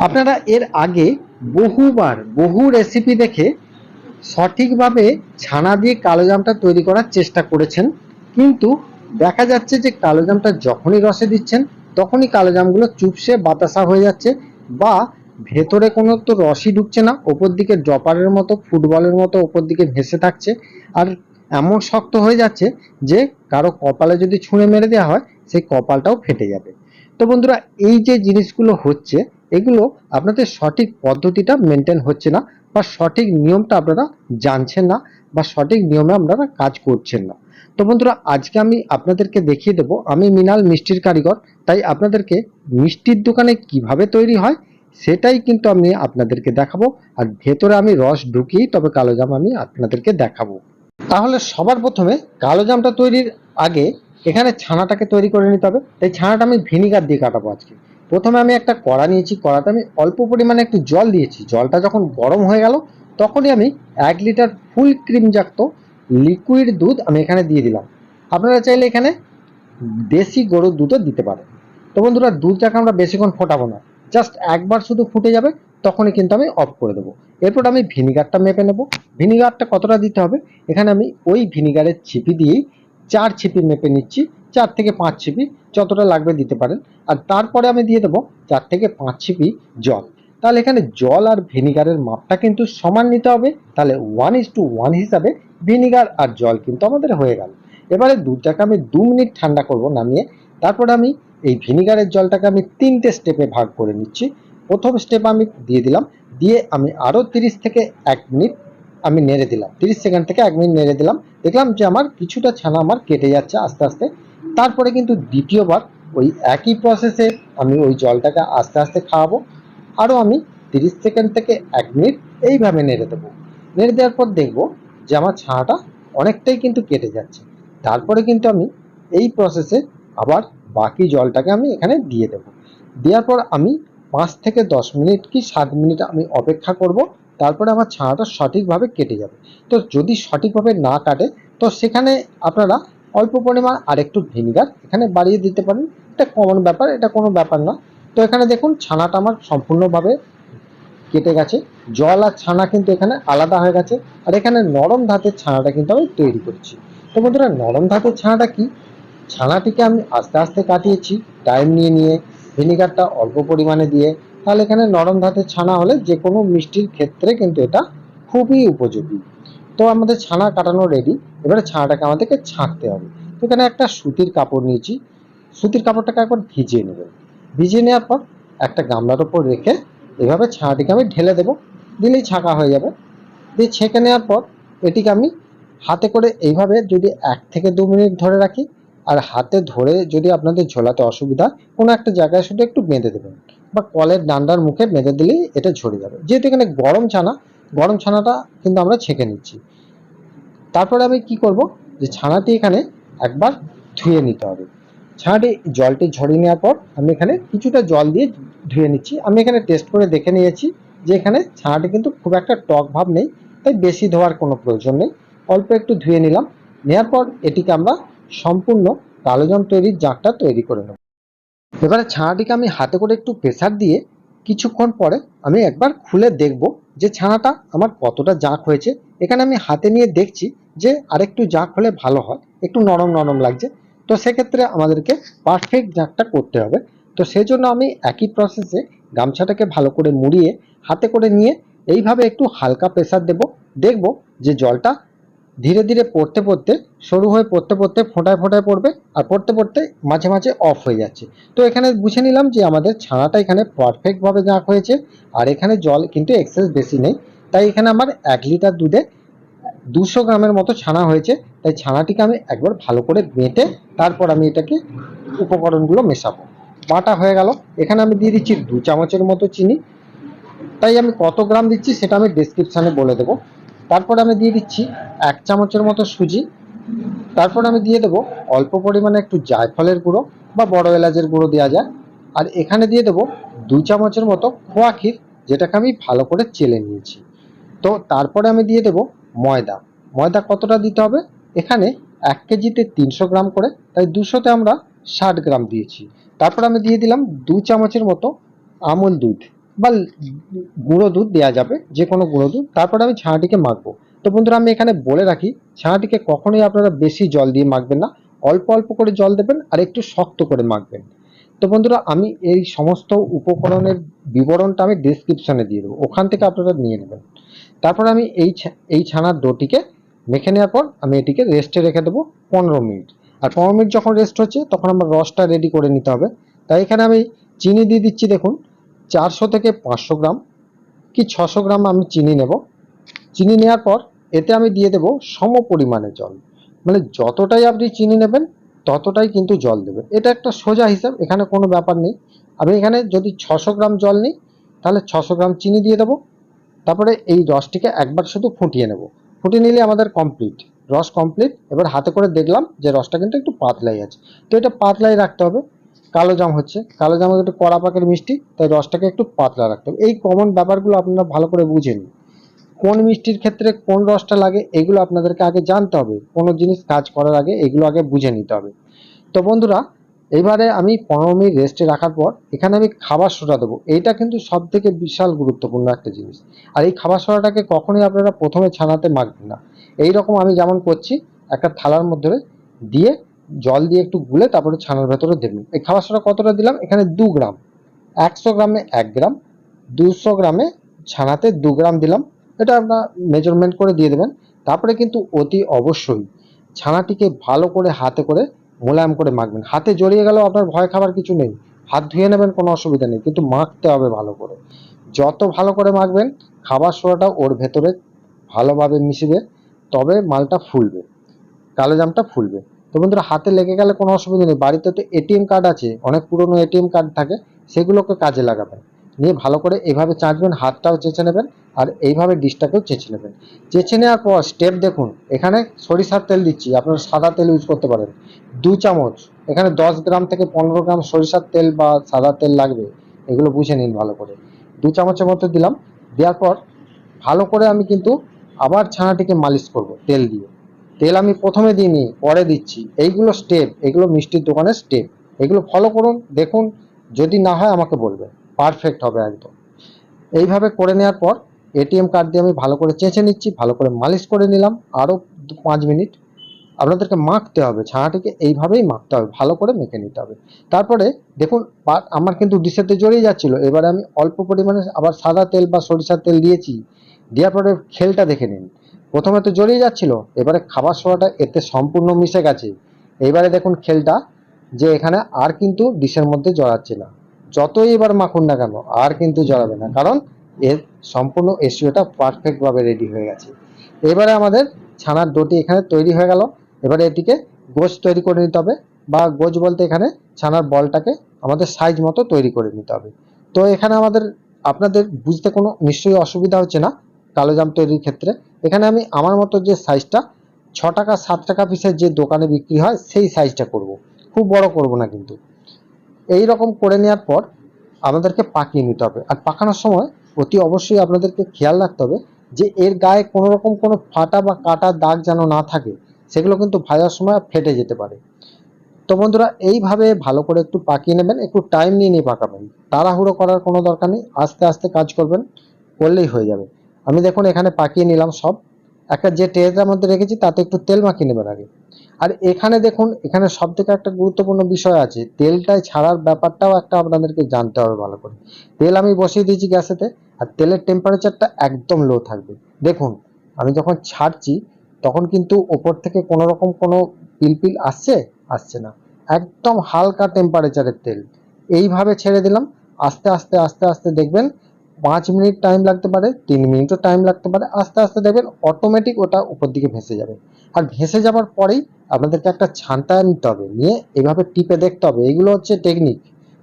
আপনারা এর আগে বহুবার বহু রেসিপি দেখে সঠিকভাবে ছানা দিয়ে কালোজামটা তৈরি করার চেষ্টা করেছেন। কিন্তু দেখা যাচ্ছে যে কালোজামটা যখনই রসে দিচ্ছেন, তখনই কালোজামগুলো চুপসে বাতাসা হয়ে যাচ্ছে বা ভেতরে কোনো তো রসই ঢুকছে না, ওপর দিকে ড্রপারের মতো, ফুটবলের মতো ওপর দিকে ভেসে থাকছে। আর এমন শক্ত হয়ে যাচ্ছে যে কারও কপালে যদি ছুঁড়ে মেরে দেওয়া হয়, সেই কপালটাও ফেটে যাবে। তো বন্ধুরা, এই যে জিনিসগুলো হচ্ছে এগুলো আপনাদের সঠিক পদ্ধতিটা মেনটেন হচ্ছে না বা সঠিক নিয়মটা আপনারা জানছেন না বা সঠিক নিয়মে আপনারা কাজ করছেন না। তো বন্ধুরা, আজকে আমি আপনাদেরকে দেখিয়ে দেবো, আমি মিনাল মিষ্টির কারিগর, তাই আপনাদেরকে মিষ্টির দোকানে কীভাবে তৈরি হয় সেটাই কিন্তু আমি আপনাদেরকে দেখাবো। আর ভেতরে আমি রস ঢুকিয়েই তবে কালোজাম আমি আপনাদেরকে দেখাবো। তাহলে সবার প্রথমে কালোজামটা তৈরির আগে এখানে ছানাটাকে তৈরি করে নিতে হবে। তাই ছানাটা আমি ভিনিগার দিয়ে কাটাবো আজকে। প্রথমে আমি একটা কড়া নিয়েছি, কড়াতে আমি অল্প পরিমাণে একটু জল দিয়েছি। জলটা যখন গরম হয়ে গেল, তখনই আমি এক লিটার ফুল ক্রিম জাক্ত লিকুইড দুধ আমি এখানে দিয়ে দিলাম। আপনারা চাইলে এখানে দেশি গরুর দুধও দিতে পারেন। তো বন্ধুরা, দুধটাকে আমরা বেশিক্ষণ ফোটাবো না। জাস্ট একবার শুধু ফুটে যাবে, তখনই কিন্তু আমি অফ করে দেবো। এরপর আমি ভিনিগারটা মেপে নেব। ভিনিগারটা কতটা দিতে হবে? এখানে আমি ওই ভিনিগারের ছিপি দিয়েই চার ছিপি মেপে নিচ্ছি, চার থেকে পাঁচ ছিপি যতটা লাগবে দিতে পারেন। আর তারপরে আমি দিয়ে দেবো চার থেকে পাঁচ ছিপি জল। তাহলে এখানে জল আর ভিনিগারের মাপটা কিন্তু সমান নিতে হবে। তাহলে ওয়ান ইস টু ওয়ান হিসাবে ভিনিগার আর জল কিন্তু আমাদের হয়ে গেল। এবারে দুধটাকে আমি দু মিনিট ঠান্ডা করব নামিয়ে। তারপরে আমি এই ভিনিগারের জলটাকে আমি তিনটে স্টেপে ভাগ করে নিচ্ছি। প্রথম স্টেপ আমি দিয়ে দিলাম। দিয়ে আমি আরও তিরিশ থেকে এক মিনিট আমি নেড়ে দিলাম। তিরিশ সেকেন্ড থেকে এক মিনিট নেড়ে দিলাম। দেখলাম যে আমার কিছুটা ছানা আমার কেটে যাচ্ছে আস্তে আস্তে। তারপরে কিন্তু দ্বিতীয়বার ওই একই প্রসেসে আমি ওই জলটাকে আস্তে আস্তে খাওয়াবো। আরও আমি তিরিশ সেকেন্ড থেকে এক মিনিট এইভাবে নেড়ে দেবো। নেড়ে দেওয়ার পর দেখব যে আমার ছানাটা অনেকটাই কিন্তু কেটে যাচ্ছে। তারপরে কিন্তু আমি এই প্রসেসে আবার বাকি জলটাকে আমি এখানে দিয়ে দেবো। দেওয়ার পর আমি পাঁচ থেকে দশ মিনিট কি সাত মিনিট আমি অপেক্ষা করব। তারপরে আমার ছানাটা সঠিকভাবে কেটে যাবে। তো যদি সঠিকভাবে না কাটে, তো সেখানে আপনারা অল্প পরিমাণ আরেকটু ভিনিগার এখানে বাড়িয়ে দিতে পারেন। এটা কমন ব্যাপার, এটা কোনো ব্যাপার না। তো এখানে দেখুন, ছানাটা আমার সম্পূর্ণভাবে কেটে গেছে। জল আর ছানা কিন্তু এখানে আলাদা হয়ে গেছে। আর এখানে নরম ধাতের ছানাটা কিন্তু আমি তৈরি করছি। তো বন্ধুরা, নরম ধাতের ছানাটা কি? ছানাটিকে আমি আস্তে আস্তে কাটিয়েছি টাইম নিয়ে নিয়ে, ভিনিগারটা অল্প পরিমাণে দিয়ে তাহলে এখানে নরম ধাতের ছানা হলে যে কোনো মিষ্টির ক্ষেত্রে কিন্তু এটা খুবই উপযোগী। তো আমাদের ছানা কাটানো রেডি এবারে ছানাটাকে আমাদেরকে ছাঁকতে হবে। তো এখানে একটা সুতির কাপড় নিয়েছি। সুতির কাপড়টাকে একবার ভিজিয়ে নেবেন ভিজিয়ে নেওয়ার পর একটা গামলার ওপর রেখে এভাবে ছানাটিকে আমি ঢেলে দেবো। দিলেই ছাঁকা হয়ে যাবে। দিয়ে ছেঁকে নেওয়ার পর এটিকে আমি হাতে করে এইভাবে যদি এক থেকে দু মিনিট ধরে রাখি আর হাতে ধরে যদি আপনাদের ঝোলাতে অসুবিধা, কোনো একটা জায়গায় শুধু একটু বেঁধে দেবেন বা কলের ডান্ডার মুখে বেঁধে দিলেই এটা ঝরে যাবে। যেহেতু এখানে গরম ছানা, গরম ছানাটা কিন্তু আমরা ছেঁকে নিচ্ছি। তারপরে আমি কি করব? যে ছানাটি এখানে একবার ধুয়ে নিতে হবে। ছানাটি জলটি ঝরিয়ে নেওয়ার পর আমি এখানে কিছুটা জল দিয়ে ধুয়ে নিচ্ছি। আমি এখানে টেস্ট করে দেখে নিয়েছি যে এখানে ছানাটি কিন্তু খুব একটা টক ভাব নেই, তাই বেশি ধোয়ার কোনো প্রয়োজন নেই। অল্প একটু ধুয়ে নিলাম। নেওয়ার পর এটিকে আমরা সম্পূর্ণ কালোজাম তৈরির জাঁকটা তৈরি করে নেব। এবারে ছানাটিকে আমি হাতে করে একটু প্রেসার দিয়ে কিছুক্ষণ পরে আমি একবার খুলে দেখব যে ছানাটা আমার কতটা জাঁক হয়েছে। এখানে আমি হাতে নিয়ে দেখছি যে আরেকটু জাঁক হলে ভালো হয়, একটু নরম নরম লাগছে। তো সেক্ষেত্রে আমাদেরকে পারফেক্ট জাঁকটা করতে হবে। তো সেই জন্য আমি একই প্রসেসে গামছাটাকে ভালো করে মুড়িয়ে হাতে করে নিয়ে এইভাবে একটু হালকা প্রেসার দেব। দেখব যে জলটা ধীরে ধীরে পড়তে পড়তে সরু হয়ে পড়তে পড়তে ফোঁটায় ফোঁটায় পড়বে আর পড়তে পড়তে মাঝে মাঝে অফ হয়ে যাচ্ছে। তো এখানে বুঝে নিলাম যে আমাদের ছানাটা এখানে পারফেক্টভাবে জাঁক হয়েছে আর এখানে জল কিন্তু এক্সেস বেশি নেই। তাই এখানে আমার এক লিটার দুধে দুশো গ্রামের মতো ছানা হয়েছে। তাই ছানাটিকে আমি একবার ভালো করে বেঁটে তারপর আমি এটাকে উপকরণগুলো মেশাবো। বাটা হয়ে গেল। এখানে আমি দিয়ে দিচ্ছি দু চামচের মতো চিনি। তাই আমি কত গ্রাম দিচ্ছি সেটা আমি ডেসক্রিপশানে বলে দেবো। তারপর আমি দিয়ে দিচ্ছি এক চামচের মতো সুজি। তারপর আমি দিয়ে দেবো অল্প পরিমাণে একটু জায়ফলের গুঁড়ো বা বড় এলাচের গুঁড়ো দেওয়া যায়। আর এখানে দিয়ে দেবো দু চামচের মতো খোয়া ক্ষীর, যেটাকে আমি ভালো করে চেলে নিয়েছি। তো তারপরে আমি দিয়ে দেবো ময়দা। ময়দা কতটা দিতে হবে? এখানে এক কেজিতে তিনশো গ্রাম করে, তাই দুশোতে আমরা ষাট গ্রাম দিয়েছি। তারপর আমি দিয়ে দিলাম দু চামচের মতো আমুল দুধ। বা গুঁড়ো দুধ দেওয়া যাবে, যে কোনো গুঁড়ো দুধ, তারপরে আমি ছানাটিকে মাখবো। তো বন্ধুরা, আমি এখানে বলে রাখি, ছানাটিকে কখনোই আপনারা বেশি জল দিয়ে মাখবেন না, অল্প অল্প করে জল দেবেন আর একটু শক্ত করে মাখবেন। তো বন্ধুরা, আমি এই সমস্ত উপকরণের বিবরণটা আমি ডিসক্রিপশনে দিয়ে দেবো, ওখান থেকে আপনারা নিয়ে নেবেন। তারপর আমি এই এই ছানার ডোটিকে মেখে নেওয়ার পর আমি এটিকে রেস্টে রেখে দেবো পনেরো মিনিট। আর পনেরো মিনিট যখন রেস্ট হচ্ছে, তখন আমার রসটা রেডি করে নিতে হবে। তাই এখানে আমি চিনি দিয়ে দিচ্ছি, দেখুন। চারশো থেকে পাঁচশো গ্রাম কি ছশো গ্রাম আমি চিনি নেব। চিনি নেওয়ার পর এতে আমি দিয়ে দেব সম পরিমাণে জল। মানে যতটাই আপনি চিনি নেবেন, ততটাই কিন্তু জল দেবেন। এটা একটা সোজা হিসাব, এখানে কোনো ব্যাপার নেই। আমি এখানে যদি ছশো গ্রাম জল নিই, তাহলে ছশো গ্রাম চিনি দিয়ে দেবো। তারপরে এই রসটিকে একবার শুধু ফুটিয়ে নেব। ফুটিয়ে নিলে আমাদের কমপ্লিট রস কমপ্লিট এবার হাতে করে দেখলাম যে রসটা কিন্তু একটু পাতলাই আছে। তো এটা পাতলাই রাখতে হবে। কালো জাম হচ্ছে। কালো জাম একটু কড়া পাকের মিষ্টি, তাই রসটাকে একটু পাতলা রাখতে হবে। এই কমন ব্যাপারগুলো আপনারা ভালো করে বুঝে নিন। কোন মিষ্টির ক্ষেত্রে কোন রসটা লাগে, এগুলো আপনাদেরকে আগে জানতে হবে। কোনো জিনিস কাজ করার আগে এগুলো আগে বুঝে নিতে হবে। তো বন্ধুরা, এবারে আমি পনেরো মিনিট রেস্টে রাখার পর এখানে আমি খাবার সোডা দেবো। এইটা কিন্তু সব থেকে বিশাল গুরুত্বপূর্ণ একটা জিনিস। আর এই খাবার সোডাটাকে কখনোই আপনারা প্রথমে ছানাতে মাখবেন না। এই রকম আমি যেমন করছি, একটা থালার মধ্যে দিয়ে জল দিয়ে একটু গুলে তারপরে ছানার ভেতরে দেবেন এই খাবার সোডা কতটা দিলাম? এখানে দু গ্রাম। একশো গ্রামে এক গ্রাম, দুশো গ্রামে ছানাতে দু গ্রাম দিলাম। এটা আপনার মেজারমেন্ট করে দিয়ে দেবেন। তারপরে কিন্তু অতি অবশ্যই ছানাটিকে ভালো করে হাতে করে মোলায়েম করে মাখবেন। হাতে জড়িয়ে গেলেও আপনার ভয় খাবার কিছু নেই। হাত ধুয়ে নেবেন, কোনো অসুবিধা নেই। কিন্তু মাখতে হবে ভালো করে। যত ভালো করে মাখবেন, খাবার সোডাটা ওর ভেতরে ভালোভাবে মিশবে, তবে মালটা ফুলবে। কালো জামটা ফুলবে। তো বন্ধুরা, হাতে লেগে গেলে কোনো অসুবিধা নেই। বাড়িতে তো এটিএম কার্ড আছে, অনেক পুরনো এটিএম কার্ড থাকে, সেগুলোকে কাজে লাগাবেন। নিয়ে ভালো করে এইভাবে চাঁচবেন, হাতটাও চেঁচে নেবেন আর এইভাবে ডিশটাকেও চেঁচে নেবেন। চেঁচে নেওয়ার পর স্টেপ দেখুন, এখানে সরিষার তেল দিচ্ছি, আপনারা সাদা তেল ইউজ করতে পারেন। দু চামচ, এখানে দশ গ্রাম থেকে পনেরো গ্রাম সরিষার তেল বা সাদা তেল লাগবে, এগুলো বুঝে নিন ভালো করে। দু চামচের মতো দিলাম, দেওয়ার পর ভালো করে আমি কিন্তু আবার ছানাটিকে মালিশ করব তেল দিয়ে। তেল আমি প্রথমে দিইনি পরে দিচ্ছি। এইগুলো স্টেপ এগুলো মিষ্টির দোকানের স্টেপ এগুলো ফলো করুন, দেখুন, যদি না হয় আমাকে বলবে পারফেক্ট হবে একদম। এইভাবে করে নেওয়ার পর এটিএম কার্ড দিয়ে আমি ভালো করে চেঁচে নিচ্ছি, ভালো করে মালিশ করে নিলাম। আরও পাঁচ মিনিট। আপনাদেরকে মাখতে হবে, ছানাটিকে এইভাবেই মাখতে হবে, ভালো করে মেখে নিতে হবে। তারপরে দেখুন আমার কিন্তু ডিশেতে জড়িয়ে যাচ্ছিল। এবারে আমি অল্প পরিমাণে আবার সাদা তেল বা সরিষার তেল দিয়েছি। দেওয়ার পরে খেলটা দেখে নিন। প্রথমে তো জড়িয়ে যাচ্ছিল, এবারে খাবার সোডাটা এতে সম্পূর্ণ মিশে গেছে। এইবারে দেখুন খেলটা, যে এখানে আর কিন্তু ডিশের মধ্যে জড়াচ্ছে না। যতই এবার মাখুন না কেন, আর কিন্তু জড়াবে না, কারণ এর সম্পূর্ণ এসিওটা পারফেক্টভাবে রেডি হয়ে গেছে। এবারে আমাদের ছানার ডোটি এখানে তৈরি হয়ে গেল। এবারে এটিকে গোজ তৈরি করে নিতে হবে, বা গোজ বলতে এখানে ছানার বলটাকে আমাদের সাইজ মতো তৈরি করে নিতে হবে। তো এখানে আমাদের, আপনাদের বুঝতে কোনো নিশ্চয়ই অসুবিধা হচ্ছে না কালো জাম তৈরির ক্ষেত্রে। এখানে আমি আমার মতো যে সাইজটা ছ টাকা, সাত টাকা পিসের যে দোকানে বিক্রি হয়, সেই সাইজটা করব। খুব বড় করব না কিন্তু। এই রকম করে নেওয়ার পর আমাদেরকে পাকিয়ে নিতে হবে। আর পাকানোর সময় অতি অবশ্যই আপনাদেরকে খেয়াল রাখতে হবে যে এর গায়ে কোনো রকম কোনো ফাটা বা কাটা দাগ যেন না থাকে, সেগুলো কিন্তু ভাজার সময় ফেটে যেতে পারে। তো বন্ধুরা, এইভাবে ভালো করে একটু পাকিয়ে নেবেন, একটু টাইম নিয়ে নিয়ে পাকাবেন। তাড়াহুড়ো করার কোনো দরকার নেই। আস্তে আস্তে কাজ করবেন, করলেই হয়ে যাবে। আমি দেখুন এখানে পাকিয়ে নিলাম সব। একটা যে ট্রেটার মধ্যে রেখেছি, তাতে একটু তেল মাখিয়ে নেবেন আগে। আর এখানে দেখুন, এখানে সব থেকে একটা গুরুত্বপূর্ণ বিষয় আছে। তেলটাই ছাড়ার ব্যাপারটাও একটা আপনাদেরকে জানতে হবে ভালো করে। তেল আমি বসিয়ে দিয়েছি গ্যাসেতে, আর তেলের টেম্পারেচারটা একদম লো থাকবে। দেখুন, আমি যখন ছাড়ছি, তখন কিন্তু ওপর থেকে কোনো রকম কোনো পিলপিল আসছে? আসছে না। একদম হালকা টেম্পারেচারের তেল। এইভাবে ছেড়ে দিলাম। আস্তে আস্তে আস্তে আস্তে দেখবেন পাঁচ মিনিট টাইম লাগতে পারে, তিন মিনিটও টাইম লাগতে পারে, আস্তে আস্তে দেখবেন অটোমেটিক ওটা উপর দিকে ভেসে যাবে। আর ভেসে যাওয়ার পরেই আপনাদেরকে একটা ছান্তা নিতে হবে, নিয়ে এভাবে টিপে দেখতে হবে। এইগুলো হচ্ছে টেকনিক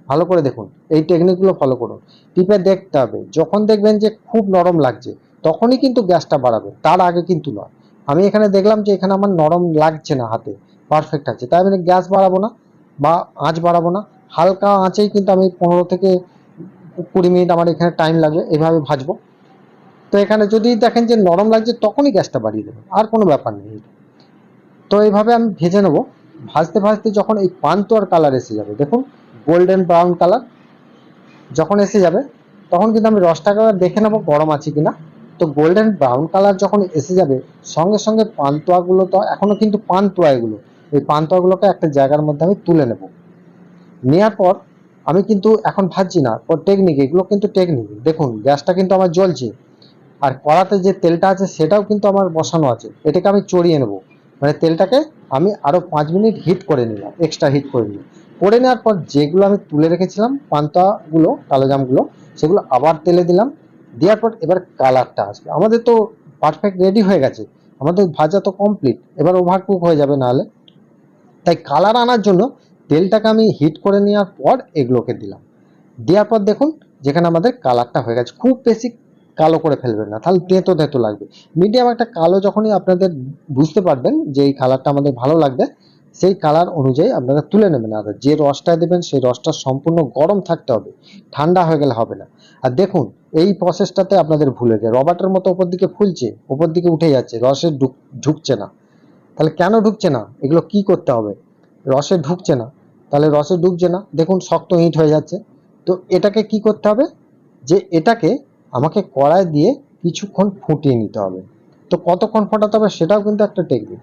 ভালো করে দেখুন, এই টেকনিকগুলো ফলো করুন। টিপে দেখতে হবে, যখন দেখবেন যে খুব নরম লাগছে, তখনই কিন্তু গ্যাসটা বাড়াবে তার আগে কিন্তু নয়। আমি এখানে দেখলাম যে এখানে আমার নরম লাগছে না হাতে পারফেক্ট আছে। তাই আমি গ্যাস বাড়াবো না, বা আঁচ বাড়াবো না, হালকা আঁচেই কিন্তু আমি পনেরো থেকে কুড়ি মিনিট আমার এখানে টাইম লাগবে, এভাবে ভাজবো। তো এখানে যদি দেখেন যে নরম লাগছে, তখনই গ্যাসটা বাড়িয়ে দেবেন, আর কোনো ব্যাপার নেই। তো এইভাবে আমি ভেজে নেব। ভাজতে ভাজতে যখন এই পান্তুয়ার কালার এসে যাবে, দেখুন গোল্ডেন ব্রাউন কালার যখন এসে যাবে, তখন কিন্তু আমি রসটাকে দেখে নেব গরম আছে কিনা। তো গোল্ডেন ব্রাউন কালার যখন এসে যাবে, সঙ্গে সঙ্গে পান্তুয়াগুলো তো এখনও কিন্তু পান্তুয়া এগুলো, এই পান্তুয়াগুলোকে একটা জায়গার মধ্যে আমি তুলে নেব। নেওয়ার পর আমি কিন্তু এখন ভাজছি না ও টেকনিক এগুলো কিন্তু টেকনিক দেখুন, গ্যাসটা কিন্তু আমার জ্বলছে। আর কড়াতে যে তেলটা আছে, সেটাও কিন্তু আমার বসানো আছে। এটাকে আমি চড়িয়ে নেব। মানে তেলটাকে আমি আরও পাঁচ মিনিট হিট করে নিলাম এক্সট্রা হিট করে নিলাম। করে নেওয়ার পর যেগুলো আমি তুলে রেখেছিলাম, পান্তাগুলো কালো জামগুলো সেগুলো আবার তেলে দিলাম। দেওয়ার পর এবার কালারটা আসবে। আমাদের তো পারফেক্ট রেডি হয়ে গেছে। আমাদের ভাজা তো কমপ্লিট এবার ওভার কুক হয়ে যাবে নাহলে। তাই কালার আনার জন্য তেলটাকে আমি হিট করে নেওয়ার পর এগুলোকে দিলাম। দেওয়ার পর দেখুন, যেখানে আমাদের কালারটা হয়ে গেছে। খুব বেশি কালো করে ফেলবেন না, তাহলে তেঁতো তেঁতো লাগবে। মিডিয়াম একটা কালো যখনই আপনাদের বুঝতে পারবেন যে এই কালারটা আমাদের ভালো লাগবে, সেই কালার অনুযায়ী আপনারা তুলে নেবেন। আর যে রসটা দেবেন, সেই রসটা সম্পূর্ণ গরম থাকতে হবে, ঠান্ডা হয়ে গেলে হবে না। আর দেখুন, এই প্রসেসটাতে আপনাদের ভুলে যায়। রবার্টের মতো ওপর দিকে ফুলছে, ওপর দিকে উঠে যাচ্ছে, রসে ঢুক- ঢুকছে না। তাহলে কেন ঢুকছে না? এগুলো কি করতে হবে? রসে ঢুকছে না। তাহলে রসে ডুবছে না। দেখুন, শক্ত ইট হয়ে যাচ্ছে। তো এটাকে কি করতে হবে? যে এটাকে আমাকে কড়াই দিয়ে কিছুক্ষণ ফুটিয়ে নিতে হবে। তো কতক্ষণ ফোটাতে হবে সেটাও কিন্তু একটা টেকনিক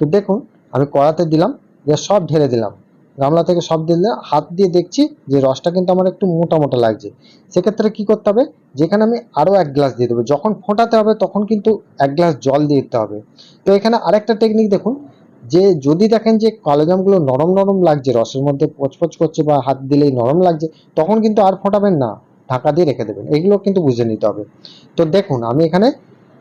তো দেখুন, আমি কড়াতে দিলাম যে সব ঢেলে দিলাম। গামলা থেকে সব দিলে হাত দিয়ে দেখছি যে রসটা কিন্তু আমার একটু মোটা মোটা লাগছে। সেক্ষেত্রে কি করতে হবে? যেখানে আমি আরও এক গ্লাস দিয়ে দেবো। যখন ফোটাতে হবে, তখন কিন্তু এক গ্লাস জল দিয়ে দিতে হবে। তো এখানে আরেকটা টেকনিক দেখুন যে যদি দেখেন যে কালো কালোজামগুলো নরম নরম লাগছে, রসের মধ্যে পচপচ করছে বা হাত দিলেই নরম লাগছে, তখন কিন্তু আর ফোটাবেন না, ঢাকা দিয়ে রেখে দেবেন। এগুলো কিন্তু বুঝে নিতে হবে। তো দেখুন, আমি এখানে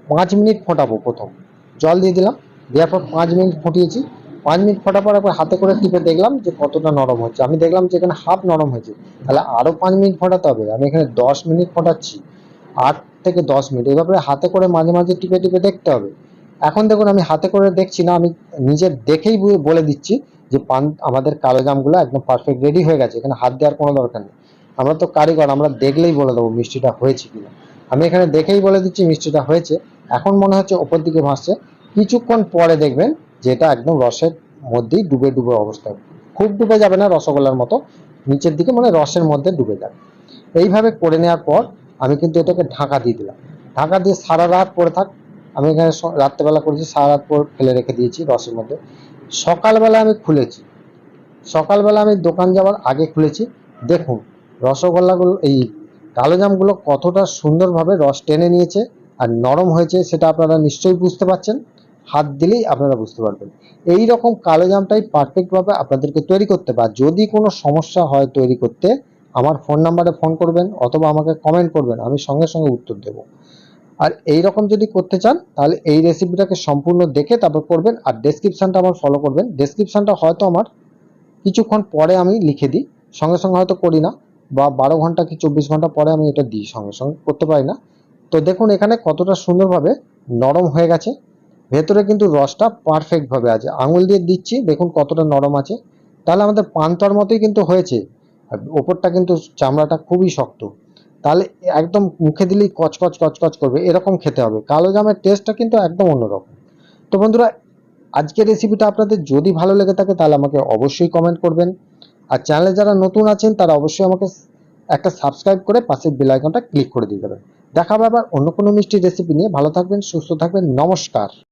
পাঁচ মিনিট ফোটাবো প্রথম। জল দিয়ে দিলাম, দেওয়ার পর পাঁচ মিনিট ফুটিয়েছি। পাঁচ মিনিট ফোটার পর হাতে করে টিপে দেখলাম যে কতটা নরম হচ্ছে। আমি দেখলাম যে এখানে হাফ নরম হয়েছে। তাহলে আরও পাঁচ মিনিট ফোটাতে হবে। আমি এখানে দশ মিনিট ফোটাচ্ছি। আট থেকে দশ মিনিট। এভাবে হাতে করে মাঝে মাঝে টিপে টিপে দেখতে হবে। এখন দেখুন, আমি হাতে করে দেখছি না, আমি নিজের দেখেই বলে দিচ্ছি যে পান, আমাদের কালো জামগুলো একদম পারফেক্ট রেডি হয়ে গেছে, এখানে হাত দেওয়ার কোনো দরকার নেই। আমরা তো কারিগর, আমরা দেখলেই বলে দেবো মিষ্টিটা হয়েছে কিনা। আমি এখানে দেখেই বলে দিচ্ছি মিষ্টিটা হয়েছে। এখন মনে হচ্ছে ওপর দিকে ভাসছে। কিছুক্ষণ পরে দেখবেন যে এটা একদম রসের মধ্যেই ডুবে ডুবে অবস্থা। খুব ডুবে যাবে না রসগোল্লার মতো, নিচের দিকে মানে রসের মধ্যে ডুবে যাবে। এইভাবে করে নেওয়ার পর আমি কিন্তু এটাকে ঢাকা দিয়ে দিলাম। ঢাকা দিয়ে সারা রাত পরে থাক আমি এখানে রাত্রেবেলা করেছি সারা রাত পর ফেলে রেখে দিয়েছি রসের মধ্যে। সকালবেলা আমি খুলেছি। সকালবেলা আমি দোকান যাওয়ার আগে খুলেছি। দেখুন, রসগোল্লাগুলো, এই কালোজামগুলো কতটা সুন্দরভাবে রস টেনে নিয়েছে আর নরম হয়েছে, সেটা আপনারা নিশ্চয়ই বুঝতে পারছেন। হাত দিলেই আপনারা বুঝতে পারবেন। এই রকম কালোজামটাই পারফেক্টভাবে আপনাদেরকে তৈরি করতে বা যদি কোনো সমস্যা হয় তৈরি করতে, আমার ফোন নাম্বারে ফোন করবেন অথবা আমাকে কমেন্ট করবেন, আমি সঙ্গে সঙ্গে উত্তর দেবো। আর এই রকম যদি করতে চান, তাহলে এই রেসিপিটাকে সম্পূর্ণ দেখে তারপর করবেন আর ডেসক্রিপশনটা আমার ফলো করবেন। ডেসক্রিপশনটা হয়তো আমার কিছুক্ষণ পরে আমি লিখে দিই, সঙ্গে সঙ্গে হয়তো করি না, বা বারো ঘণ্টা কি চব্বিশ ঘণ্টা পরে আমি এটা দিই, সঙ্গে সঙ্গে করতে পারি না। তো দেখুন, এখানে কতটা সুন্দরভাবে নরম হয়ে গেছে। ভেতরে কিন্তু রসটা পারফেক্ট ভাবে আছে। আঙুল দিয়ে দিচ্ছি, দেখুন কতটা নরম আছে। তাহলে আমাদের পান্তার মতোই কিন্তু হয়েছে। আর ওপরটা কিন্তু চামড়াটা খুবই শক্ত। তাহলে একদম মুখে দিলেই কচকচ কচকচ করবে, এরকম খেতে হবে। কালো জামের টেস্টটা কিন্তু একদম অন্যরকম। তো বন্ধুরা, আজকের রেসিপিটা আপনাদের যদি ভালো লেগে থাকে, তাহলে আমাকে অবশ্যই কমেন্ট করবেন। আর চ্যানেলে যারা নতুন আছেন, তারা অবশ্যই আমাকে একটা সাবস্ক্রাইব করে পাশের বেল আইকনটা ক্লিক করে দিয়ে যাবেন। দেখা হবে আবার অন্য কোনো মিষ্টি রেসিপি নিয়ে। ভালো থাকবেন, সুস্থ থাকবেন। নমস্কার।